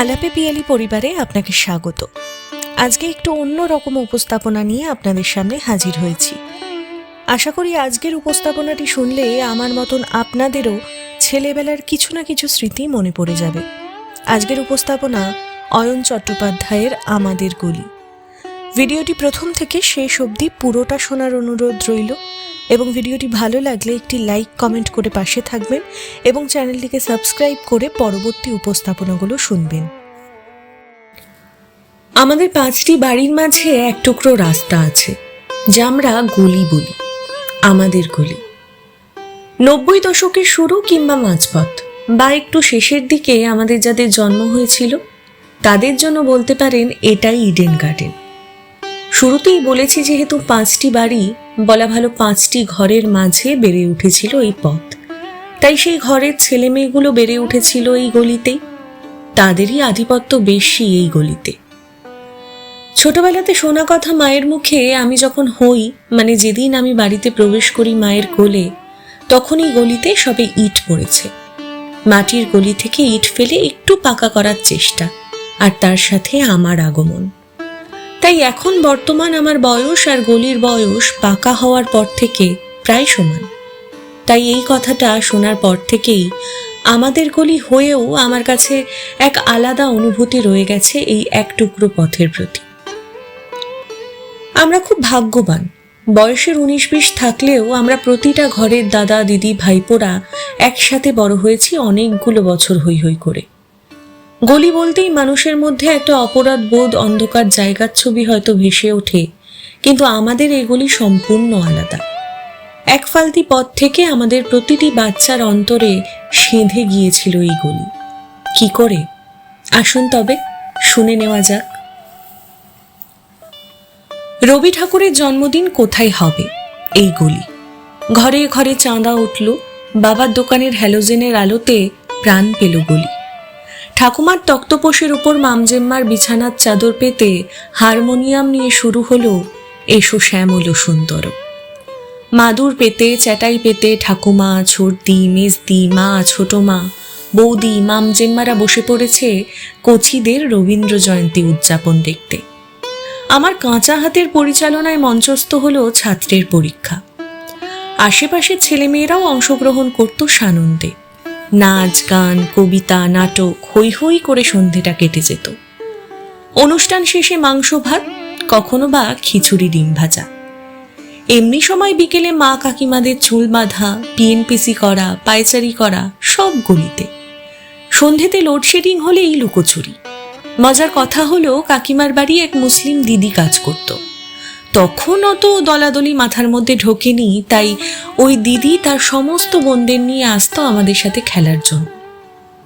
আলাপে পিয়ালি পরিবারে আপনাকে স্বাগত। আজকে একটু অন্য রকম উপস্থাপনা নিয়ে আপনাদের সামনে হাজির হয়েছি। আশা করি আজকের উপস্থাপনাটি শুনলে আমার মতন আপনাদেরও ছেলেবেলার কিছু না কিছু স্মৃতি মনে পড়ে যাবে। আজকের উপস্থাপনা অয়ন চট্টোপাধ্যায়ের আমাদের গলি। ভিডিওটি প্রথম থেকে শেষ অবধি পুরোটা শোনার অনুরোধ রইল। এবং ভিডিওটি ভালো লাগলে একটি লাইক, কমেন্ট করে পাশে থাকবেন এবং চ্যানেলটিকে সাবস্ক্রাইব করে পরবর্তী উপস্থাপনাগুলো শুনবেন। আমাদের পাঁচটি বাড়ির মাঝে এক টুকরো রাস্তা আছে, যা আমরা গলি বলি, আমাদের গলি। নব্বই দশকের শুরু কিংবা মাঝপথ, বা একটু শেষের দিকে আমাদের যাদের জন্ম হয়েছিল, তাদের জন্য বলতে পারেন এটাই ইডেন গার্ডেন। শুরুতেই বলেছি যেহেতু পাঁচটি বাড়ি বলা ভালো পাঁচটি ঘরের মাঝে বেড়ে উঠেছিল এই পথ। তাই সেই ঘরের ছেলে মেয়েগুলো বেড়ে উঠেছিল এই গলিতেই তাদেরই আধিপত্য বেশি এই গলিতে। ছোটবেলাতে শোনা কথা মায়ের মুখে আমি যখন হই মানে যেদিন আমি বাড়িতে প্রবেশ করি মায়ের কোলে, তখন এই গলিতে সবে ইট পড়েছে। মাটির গলি থেকে ইট ফেলে একটু পাকা করার চেষ্টা, আর তার সাথে আমার আগমন। তাই এখন বর্তমান আমার বয়স আর গলির বয়স পাকা হওয়ার পর থেকে প্রায় সমান। তাই এই কথাটা শোনার পর থেকেই আমাদের গলি হয়েও আমার কাছে এক আলাদা অনুভূতি রয়ে গেছে এই এক টুকরো পথের প্রতি। আমরা খুব ভাগ্যবান। বয়সের উনিশ বিশ থাকলেও আমরা প্রতিটা ঘরের দাদা, দিদি, ভাইপোরা একসাথে বড় হয়েছি অনেকগুলো বছর হই হই করে। গলি বলতেই মানুষের মধ্যে একটা অপরাধ বোধ অন্ধকার জায়গার ছবি হয়তো ভেসে ওঠে, কিন্তু আমাদের এগুলি সম্পূর্ণ আলাদা। এক ফালতি পথ থেকে আমাদের প্রতিটি বাচ্চার অন্তরে সেঁধে গিয়েছিল এই গলি। কি করে? আসুন তবে, শুনে নেওয়া যাক। রবি ঠাকুরের জন্মদিন কোথায় হবে? এই গলি। ঘরে ঘরে চাঁদা উঠল, বাবার দোকানের হ্যালোজেনের আলোতে প্রাণ পেল গলি। ঠাকুমার তক্তপোষের উপর মামজেম্মার বিছানার চাদর পেতে হারমোনিয়াম নিয়ে শুরু হলো এসো শ্যামল সুন্দর। মাদুর পেতে, চ্যাটাই পেতে, ঠাকুমা, ছোটদি, মেজদি, মা ছোট মা বৌদি, মামজেম্মারা বসে পড়েছে কচিদের রবীন্দ্র জয়ন্তী উদযাপন দেখতে। আমার কাঁচা হাতের পরিচালনায় মঞ্চস্থ হলো ছাত্রের পরীক্ষা। আশেপাশের ছেলেমেয়েরাও অংশগ্রহণ করত সানন্দে। নাচ, গান, কবিতা, নাটক হৈ হৈ করে সন্ধেটা কেটে যেত। অনুষ্ঠান শেষে মাংস ভাত, কখনো বা খিচুড়ি ডিম ভাজা। এমনি সময় বিকেলে মা কাকিমাদের চুল বাঁধা, পিএনপিসি করা, পায়চারি করা, সব গলিতে। সন্ধেতে লোডশেডিং হলেই লুকোচুরি। মজার কথা হলো, কাকিমার বাড়ি এক মুসলিম দিদি কাজ করত। তখন অত দলাদলি মাথার মধ্যে ঢোকেনি, তাই ওই দিদি তার সমস্ত বোনদের নিয়ে আসতো আমাদের সাথে খেলার জন্য।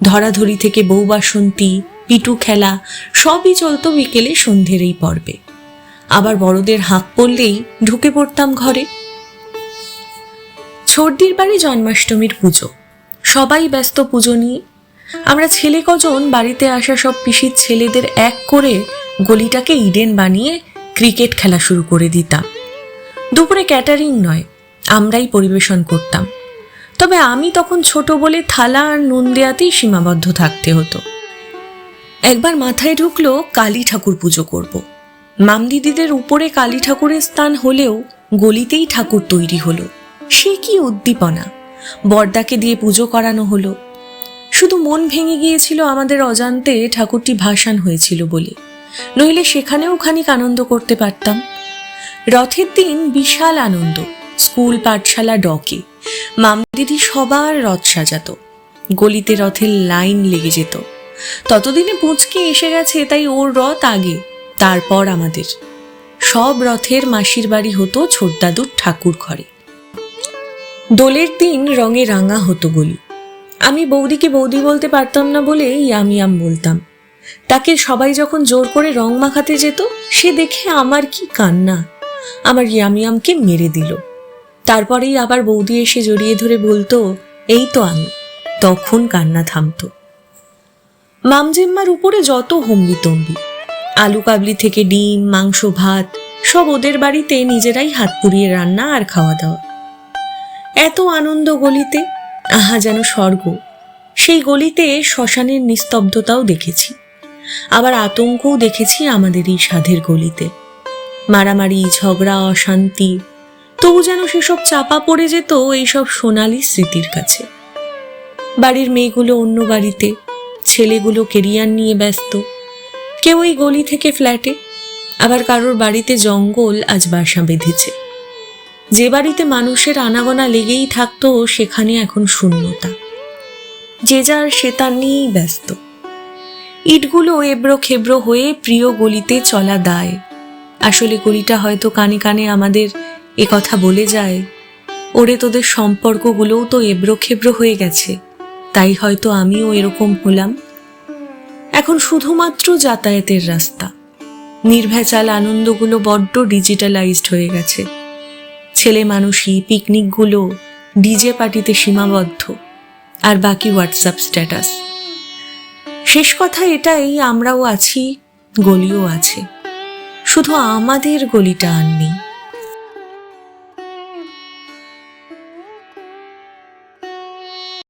ধরাধরি থেকে বউ বাসন্তী, পিটু খেলা, সবই চলতো বিকেলে সন্ধ্যের এই পর্বে। আবার বড়দের হাঁক পড়লেই ঢুকে পড়তাম ঘরে। ছর্দির বাড়ি জন্মাষ্টমীর পুজো। সবাই ব্যস্ত পুজো নিয়ে। আমরা ছেলে কজন, বাড়িতে আসা সব পিসির ছেলেদের এক করে গলিটাকে ইডেন বানিয়ে ক্রিকেট খেলা শুরু করে দিতাম। দুপুরে ক্যাটারিং নয়, আমরাই পরিবেশন করতাম। তবে আমি তখন ছোট বলে থালা আর নুন দেয়াতেই সীমাবদ্ধ থাকতে হতো। একবার মাথায় ঢুকলো কালী ঠাকুর পুজো করব। মাম দিদিদের উপরে কালী ঠাকুরের স্থান হলেও গলিতেই ঠাকুর তৈরি হলো। সে কি উদ্দীপনা! বর্দাকে দিয়ে পুজো করানো হলো। শুধু মন ভেঙে গিয়েছিল আমাদের অজান্তে ঠাকুরটি ভাসান হয়েছিল বলে। নইলে সেখানেও খানিক আনন্দ করতে পারতাম। রথের দিন বিশাল আনন্দ, স্কুল, পাঠশালা, ডকে। মামদিদি সবার রথ সাজাতো। গলিতে রথের লাইন লেগে যেত। ততদিনে পুঁচকে এসে গেছে, তাই ওর রথ আগে, তারপর আমাদের। সব রথের মাসির বাড়ি হতো ছোটদাদুর ঠাকুর ঘরে। দোলের দিন রঙে রাঙা হতো গলি। আমি বৌদিকে বৌদি বলতে পারতাম না বলে ইয়াম ইয়াম বলতাম। তাকে সবাই যখন জোর করে রং মাখাতে যেত, সে দেখে আমার কি কান্না। আমার ইয়ামিয়ামকে মেরে দিল। তারপরেই আবার বৌদি এসে জড়িয়ে ধরে বলতো, এই তো আমি। তখন কান্না থামতো। মামজিম্মার উপরে যত হম্বি তম্বি আলু কাবলি থেকে ডিম, মাংস, ভাত, সব ওদের বাড়িতে নিজেরাই হাত পুড়িয়ে রান্না আর খাওয়া দাওয়া এত আনন্দ গলিতে, আহা যেন স্বর্গ। সেই গলিতে শ্মশানের নিস্তব্ধতাও দেখেছি। আবার আতঙ্কও দেখেছি আমাদের এই সাধের গলিতে। মারামারি, ঝগড়া, অশান্তি, তবু যেন সেসব চাপা পড়ে যেত এইসব সোনালি স্মৃতির কাছে। বাড়ির মেয়েগুলো অন্য বাড়িতে, ছেলেগুলো কেরিয়ার নিয়ে ব্যস্ত, কেউ এই গলি থেকে ফ্ল্যাটে, আবার কারোর বাড়িতে জঙ্গল আজ বাসা বেঁধেছে। যে বাড়িতে মানুষের আনাগোনা লেগেই থাকতো সেখানে এখন শূন্যতা। যে যার সে তার নিয়েই ব্যস্ত। ইটগুলো এবড়ো খেবড়ো হয়ে প্রিয় গলিতে চলা দায়। আসলে গলিটা হয়তো কানে কানে আমাদের এ কথা বলে যায়, ওরে তোদের সম্পর্কগুলোও তো এবড়ো খেবড়ো হয়ে গেছে, তাই হয়তো আমিও এরকম হলাম। এখন শুধুমাত্র যাতায়াতের রাস্তা, নির্ভেজাল আনন্দগুলো বড্ড ডিজিটালাইজড হয়ে গেছে। ছেলে মানুষই পিকনিকগুলো ডিজে পার্টিতে সীমাবদ্ধ, আর বাকি হোয়াটসঅ্যাপ স্ট্যাটাস। শেষ কথা এটাই আমরাও আছি গলিও আছে। শুধু আমাদের গলিটা আর নেই।